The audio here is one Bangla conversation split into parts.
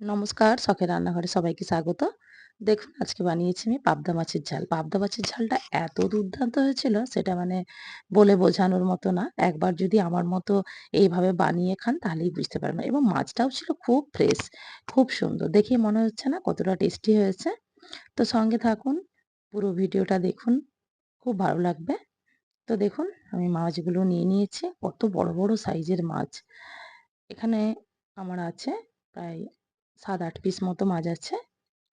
নমস্কার, শখের রান্নাঘরে সবাইকে স্বাগত। দেখুন আজকে বানিয়েছি আমি পাবদা মাছের ঝাল। পাবদা মাছের ঝালটা এত দুর্দান্ত হয়েছিল সেটা মানে বলে বোঝানোর মতো না। একবার যদি আমার মতো এইভাবে বানিয়ে খান তাহলেই বুঝতে পারবেন। এবং মাছটাও ছিল খুব ফ্রেশ, খুব সুন্দর। দেখেই মনে হচ্ছে না কতটা টেস্টি হয়েছে। তো সঙ্গে থাকুন, পুরো ভিডিওটা দেখুন, খুব ভালো লাগবে। তো দেখুন আমি মাছগুলো নিয়ে নিয়েছি। কত বড়, বড় সাইজের মাছ। এখানে আমার আছে প্রায় ৭-৮ পিস মতো মাছ আছে।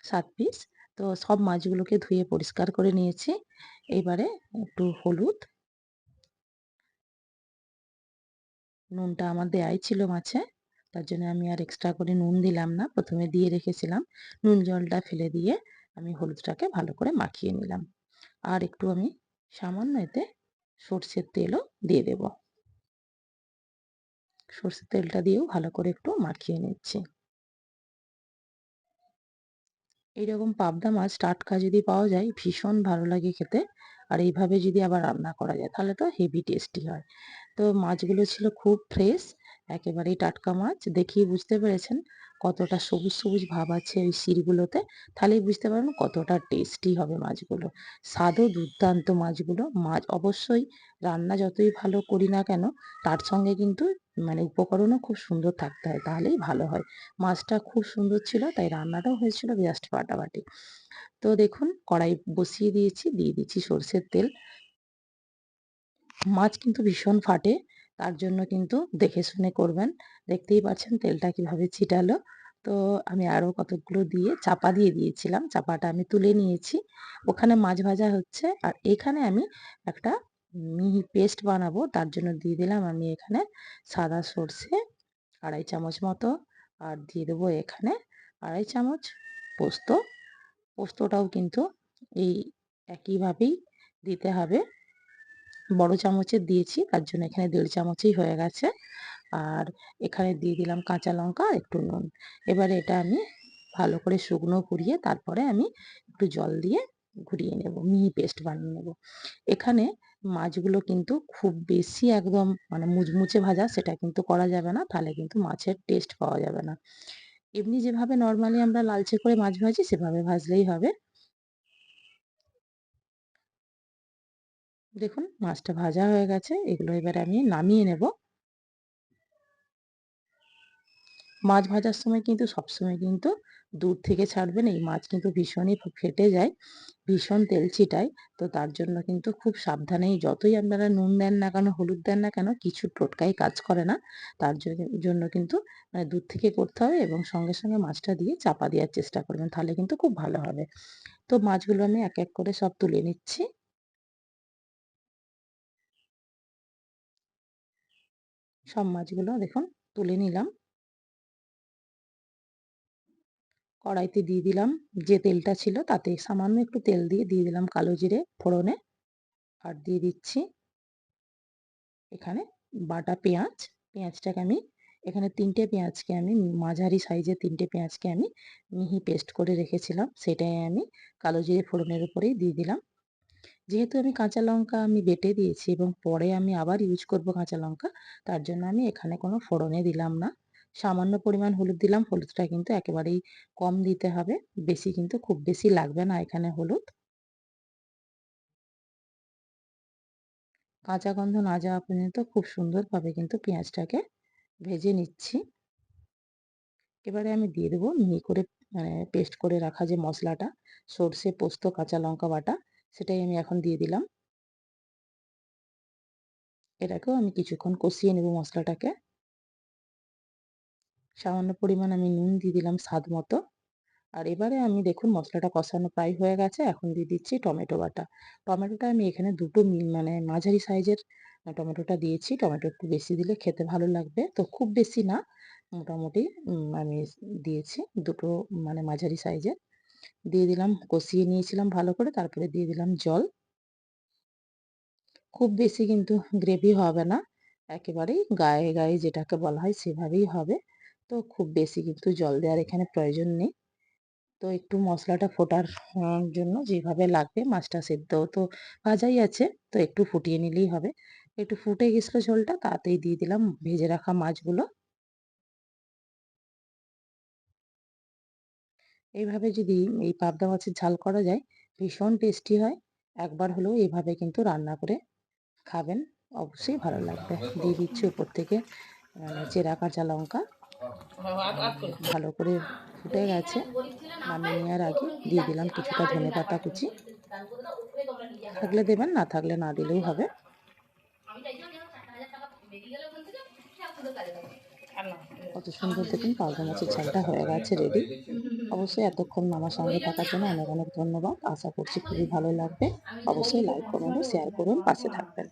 সাত পিস। তো সব মাছগুলোকে ধুয়ে পরিষ্কার করে নিয়েছি। এবারে একটু হলুদ নুনটা আমার দেয়াই ছিল মাছে। তার জন্য আমি আর এক্সট্রা করে নুন দিলাম না। প্রথমে দিয়ে রেখেছিলাম। নুন জলটা ফেলে দিয়ে আমি হলুদটাকে ভালো করে মাখিয়ে নিলাম। আর একটু আমি সামান্য এতে সর্ষের তেলও দিয়ে দেব। সর্ষের তেলটা দিয়েও ভালো করে একটু মাখিয়ে নিচ্ছি। এইরকম পাবদা মাছ টাটকা যদি পাওয়া যায় ভীষণ ভালো লাগে খেতে। আর এইভাবে যদি আবার রান্না করা যায় তাহলে তো হেভি টেস্টি হয়। তো মাছগুলো ছিল খুব ফ্রেশ, একেবারেই টাটকা মাছ। দেখেই বুঝতে পেরেছেন কতটা সবুজ, সবুজ ভাব আছে ওই শিরগুলোতে। তাহলেই বুঝতে পারবেন কতটা টেস্টি হবে মাছগুলো। স্বাদও দুর্দান্ত মাছগুলো। মাছ অবশ্যই রান্না যতই ভালো করি না কেন তার সঙ্গে কিন্তু মানে উপকরণও খুব সুন্দর থাকতে হয় তাহলেই ভালো হয়। মাছটা খুব সুন্দর ছিল তাই রান্নাটাও হয়েছিল জাস্ট ফাটাফাটি। তো দেখুন কড়াই বসিয়ে দিয়েছি, দিয়ে দিচ্ছি সর্ষের তেল। মাছ কিন্তু ভীষণ ফাটে তার জন্য কিন্তু দেখে শুনে করবেন। দেখতেই পাচ্ছেন তেলটা কীভাবে ছিটালো। তো আমি আরও কতগুলো দিয়ে চাপা দিয়ে দিয়েছিলাম। চাপাটা আমি তুলে নিয়েছি। ওখানে মাছ ভাজা হচ্ছে আর এখানে আমি একটা মিহি পেস্ট বানাবো, তার জন্য দিয়ে দিলাম আমি এখানে সাদা সর্ষে আড়াই চামচ মতো, আর দিয়ে দেবো এখানে আড়াই চামচ পোস্ত। পোস্তটাও কিন্তু এই একইভাবেই দিতে হবে। বড় চামচের দিয়েছি, তার জন্য এখানে দেড় চামচই হয়ে গেছে। আর এখানে দিয়ে দিলাম কাঁচা লঙ্কা একটু নুন। এবারে এটা আমি ভালো করে শুকনো পুড়িয়ে তারপরে আমি একটু জল দিয়ে ঘুরিয়ে নেব, মিহি পেস্ট বানিয়ে নেব। এখানে মাছগুলো কিন্তু খুব বেশি একদম মানে মুচমুচে ভাজা সেটা কিন্তু করা যাবে না, তাহলে কিন্তু মাছের টেস্ট পাওয়া যাবে না। এমনি যেভাবে নর্মালি আমরা লালচে করে মাছ ভাজি, সেভাবে ভাজলেই হবে। দেখুন, মাছটা ভাজা হয়ে গেছে, এগুলো এবার আমি নামিয়ে নেব। মাছ ভাজার সময় কিন্তু সবসময় কিন্তু দূর থেকে ছাড়বেন। এই মাছ কিন্তু ভীষণই ফেটে যায়, ভীষণ তেল ছিটায়। তো তার জন্য কিন্তু খুব সাবধানেই যতই আপনারা নুন দেন না কেন, হলুদ দেন না কেন, কিছু টোটকাই কাজ করে না। তার জন্য কিন্তু মানে দূর থেকে করতে হবে এবং সঙ্গে সঙ্গে মাছটা দিয়ে চাপা দেওয়ার চেষ্টা করবেন, তাহলে কিন্তু খুব ভালো হবে। তো মাছগুলো আমি এক এক করে সব তুলে নিচ্ছি। সব মাছগুলো দেখুন তুলে নিলাম। কড়াইতে দিয়ে দিলাম যে তেলটা ছিল তাতে সামান্য একটু তেল দিয়ে দিয়ে দিলাম কালো জিরে ফোড়নে। আর দিয়ে দিচ্ছি এখানে বাটা পেঁয়াজ। পেঁয়াজটাকে আমি এখানে তিনটে পেঁয়াজকে আমি মাঝারি সাইজের তিনটে পেঁয়াজকে আমি মিহি পেস্ট করে রেখেছিলাম। সেটাই আমি কালো জিরে ফোড়নের উপরেই দিয়ে দিলাম। যেহেতু আমি কাঁচা লঙ্কা আমি বেটে দিয়েছি এবং পরে আমি আবার ইউজ করব কাঁচা লঙ্কা, তার জন্য আমি এখানে কোনো ফোড়নে দিলাম না। সামান্য পরিমাণ হলুদ দিলাম, হলুদটা কিন্তু একেবারেই কম দিতে হবে। বেশি কিন্তু খুব বেশি লাগবে না এখানে হলুদ। কাঁচা গন্ধ না যাওয়া পর্যন্ত খুব সুন্দরভাবে কিন্তু পেঁয়াজটাকে ভেজে নিচ্ছি। এবারে আমি দিয়ে দেবো মিহি করে মানে পেস্ট করে রাখা যে মশলাটা, সর্ষে, পোস্ত, কাঁচা লঙ্কা বাটা, সেটাই আমি এখন দিয়ে দিলাম। এটাকেও আমি কিছুক্ষণ কষিয়ে নেব মশলাটাকে। সামান্য পরিমাণ আমি নুন দিয়ে দিলাম স্বাদ মতো। আর এবারে আমি দেখুন মশলাটা কষানো প্রায় হয়ে গেছে, এখন দিয়ে দিচ্ছি টমেটো বাটা। টমেটোটা আমি এখানে দুটো মানে মাঝারি সাইজের টমেটোটা দিয়েছি। টমেটো একটু বেশি দিলে খেতে ভালো লাগবে। তো খুব বেশি না, মোটামুটি আমি দিয়েছি দুটো মানে মাঝারি সাইজের। দিয়ে দিলাম, কষিয়ে নিয়েছিলাম ভালো করে, তারপরে দিয়ে দিলাম জল। খুব বেশি কিন্তু গ্রেভি হবে না। একেবারেই গায়ে গায়ে যেটাকে বলা হয় সেভাবেই হবে। তো খুব বেশি কিন্তু জল দেওয়ার এখানে প্রয়োজন নেই। তো একটু মশলাটা ফোটার জন্য যেভাবে লাগবে মাছটা সেদ্ধ তো ভাজাই আছে, তো একটু ফুটিয়ে নিলেই হবে। একটু ফুটে গেছিল ঝোলটা তাতেই দিয়ে দিলাম ভেজে রাখা মাছগুলো। এইভাবে যদি এই পাবদা মাছের ঝাল করা যায়, ভীষণ টেস্টি হয়। একবার হলেও এভাবে কিন্তু রান্না করে খাবেন, অবশ্যই ভালো লাগবে। দিয়ে দিচ্ছি উপর থেকে মানে চেরা কাঁচা লঙ্কা। ভালো করে ফুটে গেছে। নামিয়ে নেওয়ার আগে দিয়ে দিলাম কিছুটা ধনে পাতা কুচি। থাকলে দেবেন, না থাকলে না দিলেও হবে। কত সুন্দর দেখুন পাবদা মাছের ঝালটা হয়ে গেছে রেডি অবশ্যই এতক্ষণ আমার সঙ্গে থাকার জন্য অনেক অনেক ধন্যবাদ। আশা করছি খুবই ভালো লাগবে। অবশ্যই লাইক করুন শেয়ার করুন, পাশে থাকবেন।